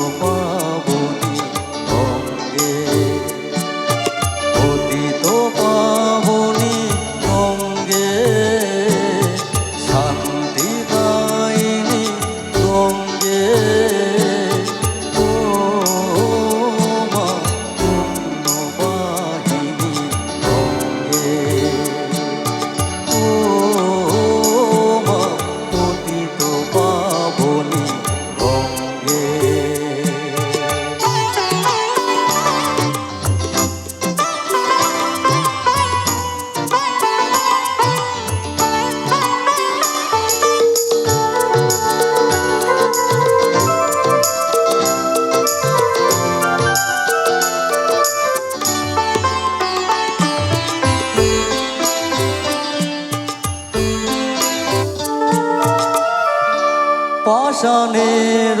Oh, oh. দর্শনের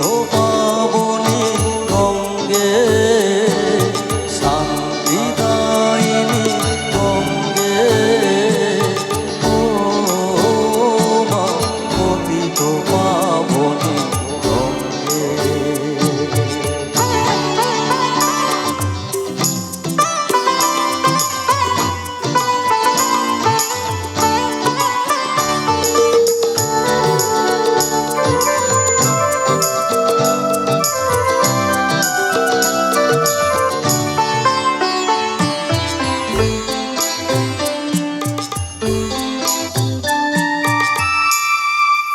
धोपा